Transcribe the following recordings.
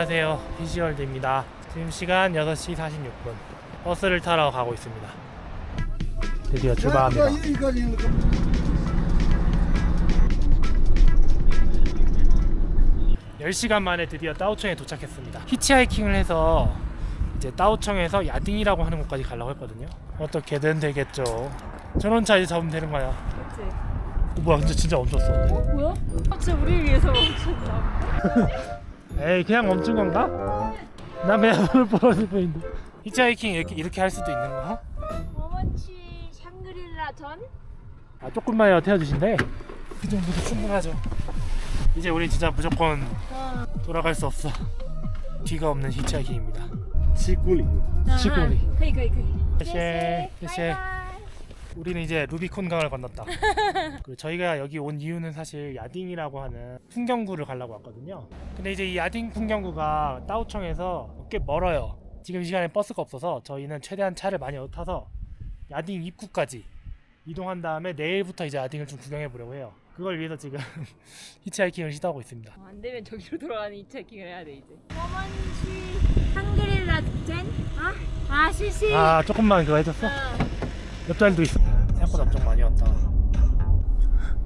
안녕하세요. 히지월드입니다. 지금 시간 6시 46분. 버스를 타러 가고 있습니다. 드디어 출발합니다. 10시간 만에 드디어 따오청에 도착했습니다. 히치하이킹을 해서 이제 따오청에서 야딩이라고 하는 곳까지 가려고 했거든요. 어떻게든 되겠죠. 전원차 이제 잡으면 되는 거야. 그치? 어, 뭐야, 근데 진짜 멈췄어. 뭐야? 아, 진짜 우리 위해서 멈췄나? 에이, 그냥 멈춘 건가? 나 그냥 손을 부러질 뿐인데. 히치하이킹 이렇게, 이렇게 할 수도 있는 거? 어머치 샹그릴라 전? 아, 조금만이라도 태워주신대. 그 정도도 충분하죠. 이제 우리 진짜 무조건 돌아갈 수 없어. 뒤가 없는 히치하이킹입니다. 그이 그이 쉐쉐 쉐쉐. 우리는 이제 루비콘 강을 건넜다. 그 저희가 여기 온 이유는 사실 야딩이라고 하는 풍경구를 가려고 왔거든요. 근데 이제 이 야딩 풍경구가 따오청에서 꽤 멀어요. 지금 시간에 버스가 없어서 저희는 최대한 차를 많이 타서 야딩 입구까지 이동한 다음에 내일부터 이제 야딩을 좀 구경해 보려고 해요. 그걸 위해서 지금 히치하이킹을 시도하고 있습니다. 어, 안 되면 저기로 돌아가는 이 체킹을 해야 돼 이제 어머치 샹그릴라 전? 아? 아 실시 아 조금만 그거 해줬어? 옆자리도 있어. 생각보다 엄청 많이 왔다.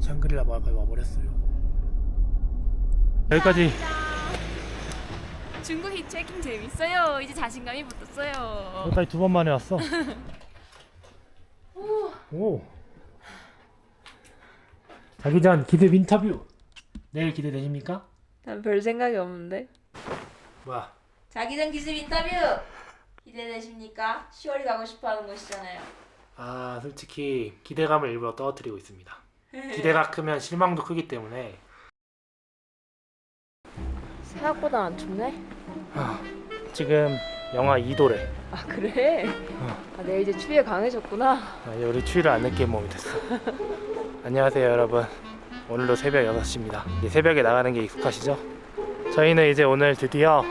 샹그릴라 마을 거의 와버렸어요. 여기까지 중국 히체킹 재밌어요 이제 자신감이 붙었어요 여기까지 두 번 만에 왔어. 오. 자기 전 기대 인터뷰. 내일 기대되십니까? 난 별 생각이 없는데 뭐야? 자기 전 기습 인터뷰 기대되십니까? 10월이 가고 싶어 하는 곳이잖아요 아 솔직히 기대감을 일부러 떨어뜨리고 있습니다. 기대가 크면 실망도 크기 때문에 생각보다 안 춥네 지금 영하 2도래. 아 그래? 아, 내일 이제 추위에 강해졌구나 아, 이제 우리 추위를 안 느낀 몸이 됐어. 안녕하세요 여러분. 오늘도 새벽 6시입니다. 이제 새벽에 나가는 게 익숙하시죠? 저희는 이제 오늘 드디어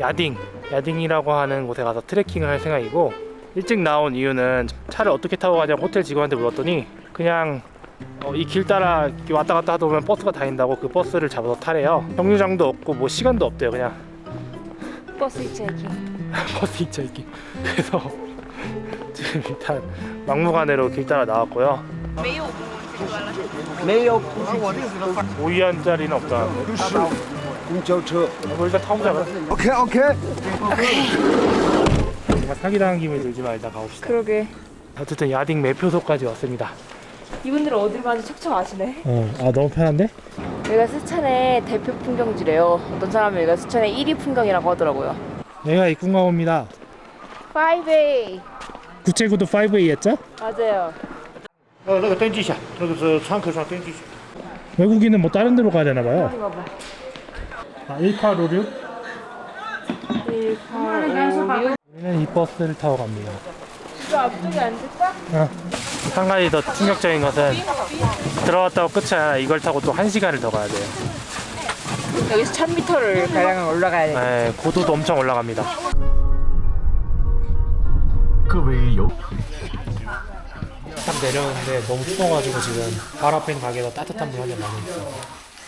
야딩, 야딩이라고 하는 곳에 가서 트레킹을 할 생각이고 일찍 나온 이유는 차를 어떻게 타고 가냐고 호텔 직원한테 물었더니 그냥 어, 이 길 따라 이렇게 왔다 갔다 하다 보면 버스가 다닌다고 그 버스를 잡아서 타래요. 정류장도 없고 뭐 시간도 없대요. 그냥 버스 히체킹 버스 있죠 이게. 그래서 지금 일단 막무가내로 길 따라 나왔고요. 没有 5위안짜리는 없다는데 公交车。 뭐 일단 타보자 그래 OK OK。 정말 사기당한 기분이 들지만 일단 가봅시다 그러게 어쨌든 야딩 매표소까지 왔습니다 이분들은 어딜 가는지 척척 아시네 어, 아 너무 편한데? 여기가 스찬의 대표 풍경지래요 어떤 사람은 여기가 스찬의 1위 풍경이라고 하더라고요 여기가 입궁가옵니다 5A 구체구도 5A였죠? 맞아요 呃那个登记一下那个是窗口上登记一下 외국인은 뭐 다른 데로 가야 되나 봐요 이거 봐 아 1856? 1856 우리는 이 버스를 타고 갑니다. 이거 앞쪽에 앉을까? 어. 한 가지 더 충격적인 것은 들어갔다고 끝이야. 이걸 타고 또 한 시간을 더 가야 돼요. 여기서 1000m를 가량 올라가야 돼. 네, 고도도 엄청 올라갑니다. 그 외에요. 딱 내려오는데 너무 추워가지고 지금 발 앞에 있는 가게에서 따뜻한 물 한 잔 마고 있어.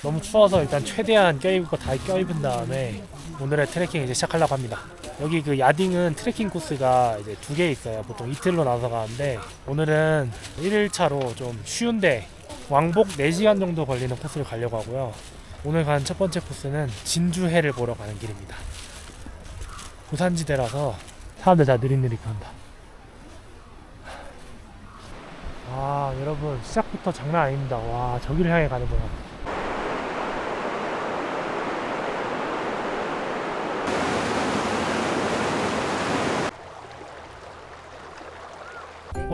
너무 추워서 일단 최대한 껴입고 다 껴입은 다음에 오늘의 트레킹 이제 시작하려고 합니다. 여기 그 야딩은 트레킹 코스가 이제 두 개 있어요. 보통 이틀로 나눠서 가는데 오늘은 1일차로 좀 쉬운데 왕복 4시간 정도 걸리는 코스를 가려고 하고요. 오늘 가는 첫 번째 코스는 진주해를 보러 가는 길입니다. 고산지대라서 사람들 다 느릿느릿 간다. 아 여러분. 시작부터 장난 아닙니다. 와 저기를 향해 가는구나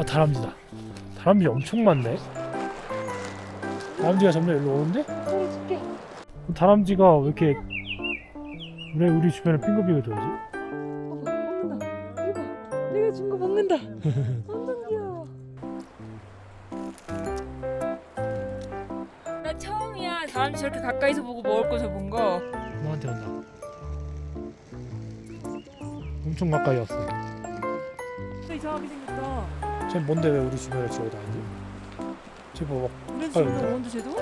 다람쥐다. 다람쥐 엄청 많네. 다람쥐가 점점 일로 오는데? 다람쥐가 왜 이렇게 왜 우리 주변을 빙글빙글 돌지? 먹는다 이거 내가 준 거 먹는다. 완전 귀여워. 나 처음이야. 사람 저렇게 가까이서 보고 먹을 거 접은 거. 너한테 온다. 엄청 가까이 왔어. 또 이상하게 생겼다 쟤 뭔데 왜 우리 주변에 지어 다니? 쟤 뭐? 막 우리 주변에 뭔데 쟤도?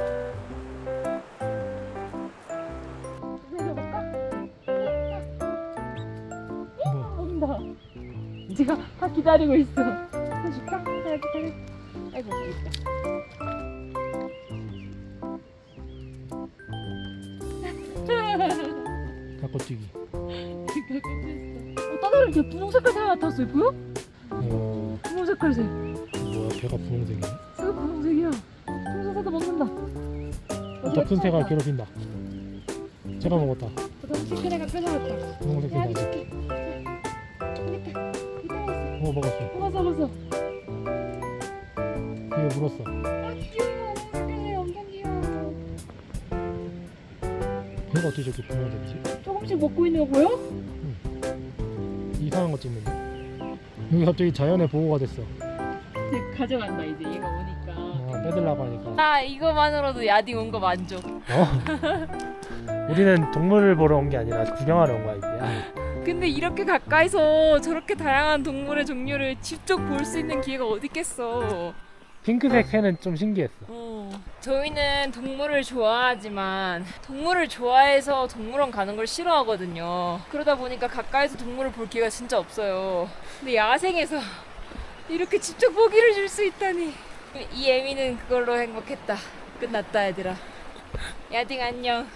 온다. 지가 다 기다리고 있어. 해줄까? 기다려 기다려. 아이고 여기 있다. 닭꼬치기. 어, 어, 다른 이렇게 분홍 색깔 다 나타났어. 보여? 어. 분홍 색깔 색. 뭐야 배가 분홍색이네. 새가 분홍색이야. 분홍색 사다 먹는다. 어떤 큰 새가 괴롭힌다. 제가 먹었다. 치킨 애가 뺏어갔다. 분홍색 야, 새가. 줄게. 그러니까 이따 어 먹었어. 먹었어 먹었어. 이거 물었어. 아 귀여워. 어떡해 엄청 귀여워. 배가 어떻게 저렇게 분홍색이지? 조금씩 먹고 있는 거 보여? 이상한 거 찍는데. 여기 갑자기 자연의 보호가 됐어. 가져간다 이제 얘가 오니까. 아, 빼들라고 하니까. 아 이거만으로도 야딩 온 거 만족. 어? 우리는 동물을 보러 온 게 아니라 구경하러 온 거야 이제. 근데 이렇게 가까이서 저렇게 다양한 동물의 종류를 직접 볼 수 있는 기회가 어디 있겠어. 핑크색 새는 좀 신기했어. 어. 저희는 동물을 좋아하지만 동물을 좋아해서 동물원 가는 걸 싫어하거든요. 그러다 보니까 가까이서 동물을 볼 기회가 진짜 없어요. 근데 야생에서 이렇게 직접 보기를 줄 수 있다니. 이 애미는 그걸로 행복했다. 끝났다 얘들아. 야딩 안녕.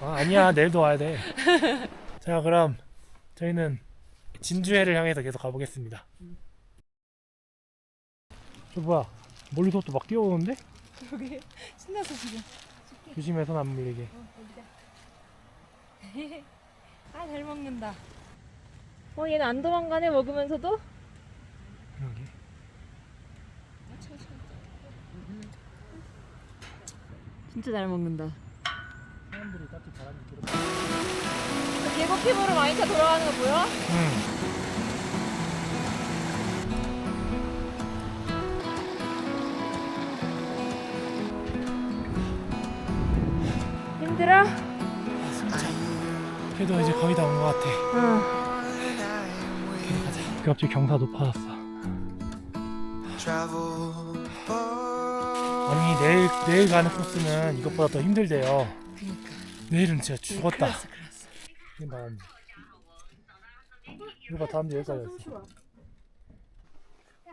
아, 아니야 내일도 와야 돼. 자 그럼 저희는 진주회를 향해서 계속 가보겠습니다. 저 뭐야 멀리서 또 막 뛰어오는데? 여기 신나서 지금. 조심해 손안 물리게. 아 잘 먹는다. 어 얘는 안 도망가네 먹으면서도. 그러게. 진짜 잘 먹는다. 사람들이 딱히 바람이 들어. 계곡 피부로 많이 차 돌아가는 거 보여? 응. 그래도 이제 거의 다 온 것 같아. 응. 가자. 갑자기 경사 높아졌어. 아니 내일 내일 가는 코스는 이것보다 더 힘들대요. 내일은 진짜 죽었다. 나왔네. 이거 봐 다음 주 여기까지 왔어.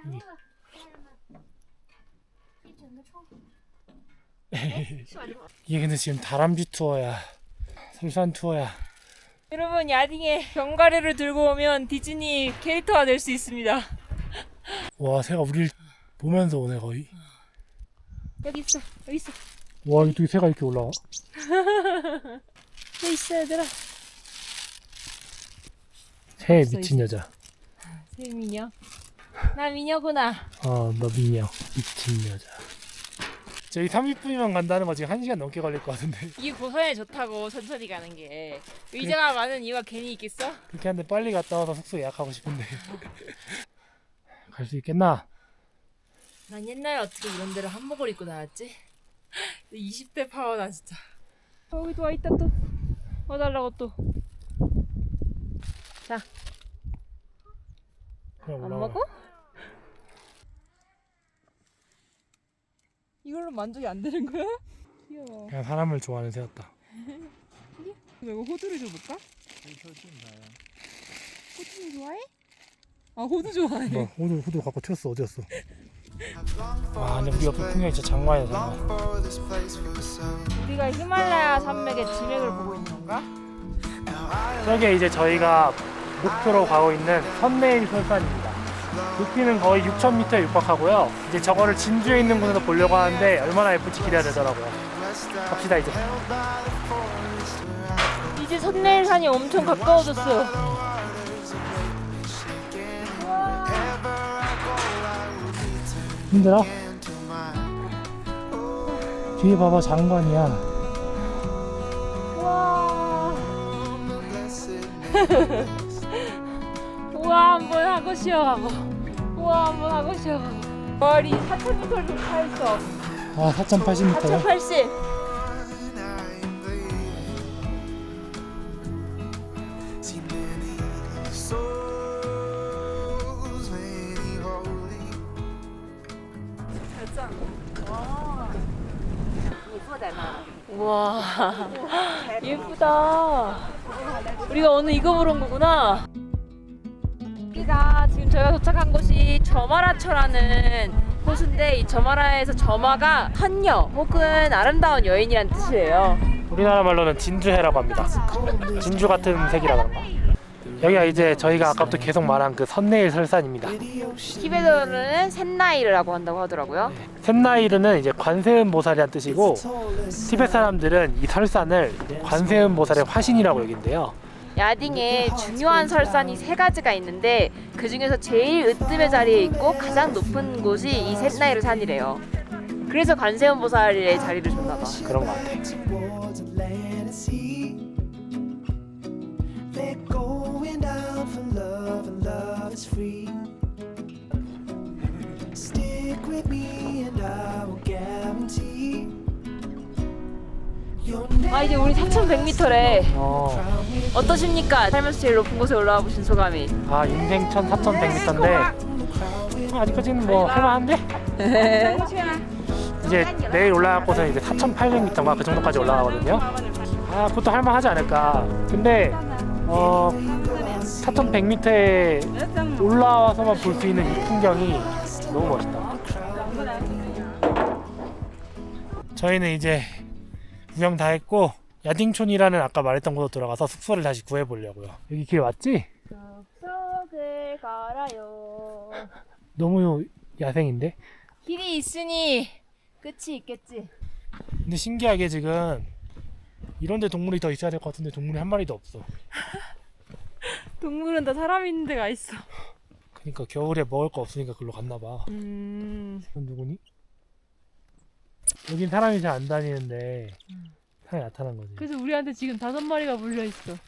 여기. 이게 근데 지금 다람쥐 투어야. 설산 투어야. 여러분 야딩에 견과류를 들고 오면 디즈니 캐릭터가 될 수 있습니다. 와 새가 우리를 보면서 오네 거의. 여기 있어 여기 있어 와 어떻게 새가 이렇게 올라와? 여기 있어 얘들아. 새 미친 여자. 새 미녀. 나 미녀구나. 어, 너 미녀. 미친 여자. 저희 30분이면 간다는 거 지금 1시간 넘게 걸릴 것 같은데. 이 고산에 좋다고 천천히 가는 게 의자가 많은 이유가 괜히 있겠어? 그렇게 하는데 빨리 갔다 와서 숙소 예약하고 싶은데. 갈 수 있겠나? 난 옛날에 어떻게 이런 데를 한복을 입고 나왔지? 20대 파워다 진짜. 여기도 와 있다 또. 와달라고 또. 안. 먹어? 이걸로 만족이 안 되는 거야? 귀여워. 그냥 사람을 좋아하는 새였다. 내가 호두를 줘볼까? 호두 좋아해? 아 호두 좋아해. 뭐 호두 호두 갖고 튀었어 어디였어? 아 근데 우리 옆에 풍경이 진짜 장관이야 장관. 우리가 히말라야 산맥의 지맥을 보고 있는 건가? 저게 이제 저희가 목표로 가고 있는 선내일 설산입니다. 높이는 거의 6,000m에 육박하고요. 이제 저거를 진주에 있는 곳에서 보려고 하는데 얼마나 예쁠지 기대가 되더라고요. 갑시다 이제. 이제 선내일산이 엄청 가까워졌어. 힘들어? 뒤에 봐봐 장관이야. 와. 우와 한번 하고 쉬어가고. 우와 한번 하고 쉬어가고. 머리 4,000m를 좀 타있어. 아 4,080m야? 4,080. 와 예쁘다. 우리가 오늘 이거 보러 온 거구나. 여기가 지금 저희가 도착한 곳이 저마라처라는 호수인데 이 저마라에서 저마가 선녀 혹은 아름다운 여인이란 뜻이에요. 우리나라 말로는 진주해라고 합니다. 진주 같은 색이라 그런가? 여기가 이제 저희가 아까부터 계속 말한 그 선내일 설산입니다. 티베트어로는 샌나이르라고 한다고 하더라고요. 샘나이르는 이제 관세음 보살이란 뜻이고 티베트 사람들은 이 설산을 관세음 보살의 화신이라고 여긴대요. 야딩에 중요한 설산이 세 가지가 있는데 그 중에서 제일 으뜸의 자리에 있고 가장 높은 곳이 이 샌나이르 산이래요. 그래서 관세음 보살의 자리를 줬나 봐. 그런 것 같아. Stick with me, and I will guarantee. 아 이제 우리 4,100m래. 어, 어떠십니까? 살면서 제일 높은 곳에 올라와 보신 소감이. 아 인생 1,4,100m인데 아직까지는 뭐 할만한데? 이제 내일 올라갈 곳은 이제 4,800m인가 그 정도까지 올라가거든요. 아 그것도 할만하지 않을까. 근데 어 4,100m에 올라와서만 볼 수 있는 이 풍경이 너무 멋있다. 저희는 이제 구경 다 했고 야딩촌이라는 아까 말했던 곳으로 돌아가서 숙소를 다시 구해보려고요. 여기 길 맞지? 속을 걸어요. 너무 야생인데? 길이 있으니 끝이 있겠지. 근데 신기하게 지금 이런데 동물이 더 있어야 될 것 같은데 동물이 한 마리도 없어. 동물은 다 사람 있는 데가 있어. 그러니까 겨울에 먹을 거 없으니까 글로 갔나 봐. 음. 이건 누구니? 여긴 사람이 잘 안 다니는데 음. 사람이 나타난 거지. 그래서 우리한테 지금 다섯 마리가 물려 있어.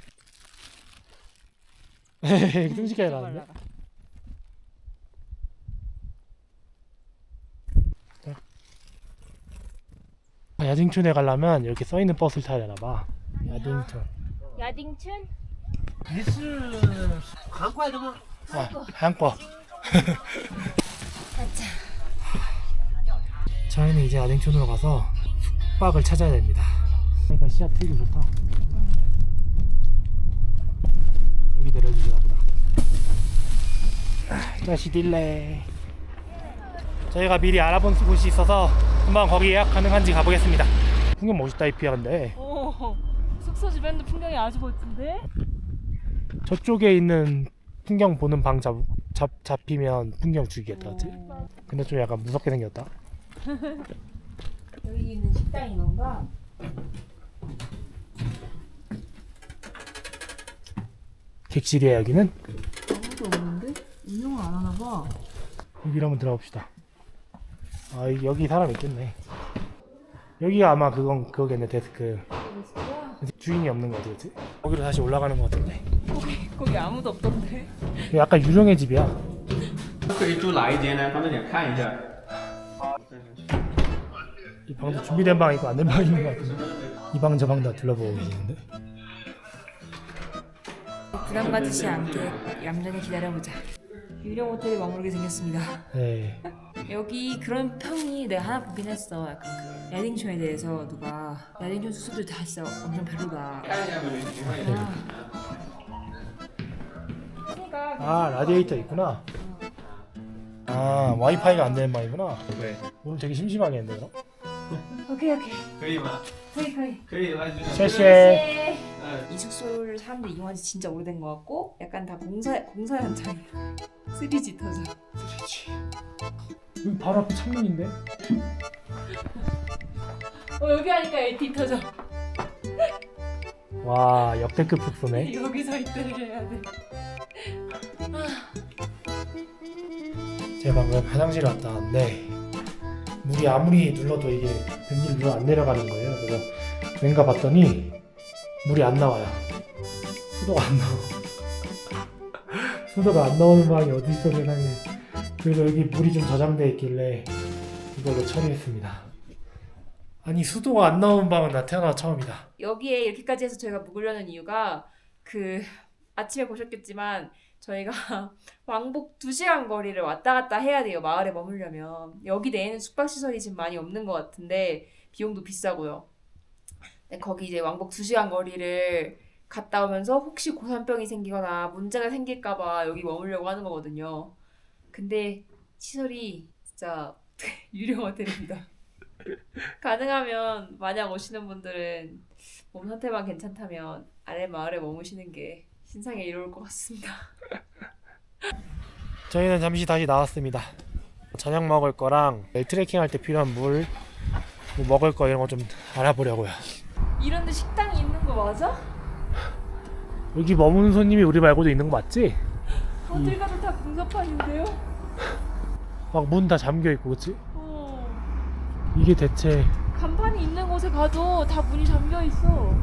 음, 끔찍하게 나왔네. 아, 야딩촌에 가려면 이렇게 써 있는 버스를 타야 되나 봐. 야딩촌. 야딩춘? 예스. 한과야 되면. 어, 한과. 아, 저희는 이제 아딩촌으로 가서 숙박을 찾아야 됩니다. 그러니까 시야 되게 좋다. 여기 내려주시나 보다. 아, 다시 딜레. 저희가 미리 알아본 곳이 있어서 한번 거기 예약 가능한지 가보겠습니다. 풍경 멋있다 이피야 근데 오. 숙소 주변도 풍경이 아주 멋진데? 저쪽에 있는 풍경 보는 방 잡, 잡, 잡히면 풍경 죽이겠다 그치? 근데 좀 약간 무섭게 생겼다 여기 있는 식당인 건가? 객실이야 여기는? 아무도 없는데? 운영을 안 하나 봐. 여기로 한번 들어가 봅시다 아 이- 여기 사람 있겠네 여기가 아마 그건 그거겠네 데스크 주인이 없는 거 같아 그치? 거기로 다시 올라가는 거 같은데 거기 아무도 없던데. 여기 약간 유령의 집이야 可以住哪一间呢？方便点看一下。 이 방도 준비된 방 있고 안 된 방 있는 거 같은데 이 방 저 방 다 둘러보고 계시는데 부담 가지지 않게 얌전히 기다려보자. 유령 호텔에 머무르게 생겼습니다. 네 여기 그런 평이 내가 하나 보긴 했어. 약간 그 야딩촌에 대해서 누가 야딩촌 숙소들 다 있어. 엄청 별로다. 아 라디에이터 있구나 아 와이파이가 안 되는 방이구나 对， 오늘 되게 심심하게 했네 그럼 오케이 오케이. 그림아. 거의 거의. 그림 해주세요. 쉐쉐. 이 숙소를 사람들이 이용한 지 진짜 오래된 것 같고 약간 다 공사 공사 현장이야. 3G 터져. 여기 바로 앞에 창문인데? 어 여기 하니까 AT 터져. 와 역대급 부품에 여기서 이때를 해야 돼. 제가 방금 화장실 왔다 왔는데 물이 아무리 눌러도 이게 변기로 안 내려가는 거예요. 그래서 왠가 봤더니 물이 안 나와요. 수도가 안 나와. 수도가 안 나오는 방이 어디 있어 세상에. 그래서 여기 물이 좀 저장돼 있길래 이걸로 처리했습니다. 아니 수도가 안 나오는 방은 나 태어나 처음이다. 여기에 이렇게까지 해서 저희가 묵으려는 이유가 그 아침에 보셨겠지만 저희가 왕복 2시간 거리를 왔다 갔다 해야 돼요. 마을에 머물려면. 여기 내에는 숙박시설이 지금 많이 없는 것 같은데 비용도 비싸고요. 근데 거기 이제 왕복 2시간 거리를 갔다 오면서 혹시 고산병이 생기거나 문제가 생길까봐 여기 머물려고 하는 거거든요. 근데 시설이 진짜 유령 호텔입니다. 가능하면 만약 오시는 분들은 몸 상태만 괜찮다면 아래 마을에 머무시는 게 신상에 이로울 것 같습니다. 저희는 잠시 다시 나왔습니다. 저녁 먹을 거랑 트레킹 할 때 필요한 물, 뭐 먹을 거 이런 거 좀 알아보려고요. 이런데 식당이 있는 거 맞아? 여기 머무는 손님이 우리 말고도 있는 거 맞지? 어딜 가도 다 공사판인데요? 막 문 다 잠겨 있고 그치? 어. 이게 대체 간판이 있는 곳에 가도 다 문이 잠겨 있어.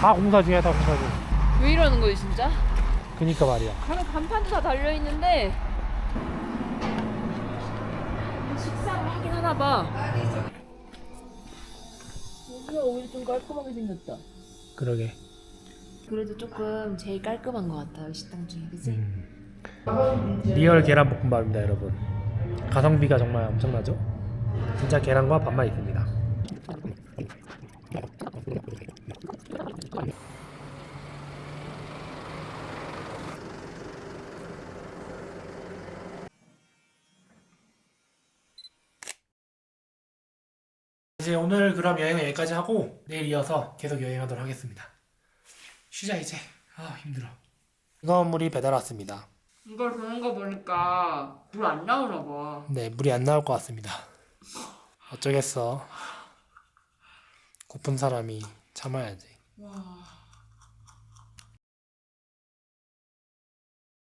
다 공사 중이야 다 공사 중. 왜 이러는 거지 진짜? 그니까 말이야. 가면 간판도 다 달려 있는데 식사를 하긴 하나 봐. 여기가 오히려 좀 깔끔하게 생겼다. 그러게. 그래도 조금 제일 깔끔한 것 같아요 식당 중에 그치? 음. 리얼 계란 볶음밥입니다 여러분. 가성비가 정말 엄청나죠? 진짜 계란과 밥만 있습니다. 이제 오늘 그럼 여행은 여기까지 하고 내일 이어서 계속 여행하도록 하겠습니다. 쉬자 이제. 아 힘들어. 이건 물이 배달 왔습니다. 이걸 보는 거 보니까 물 안 나오나 봐. 네, 물이 안 나올 것 같습니다. 어쩌겠어. 고픈 사람이 참아야지. 와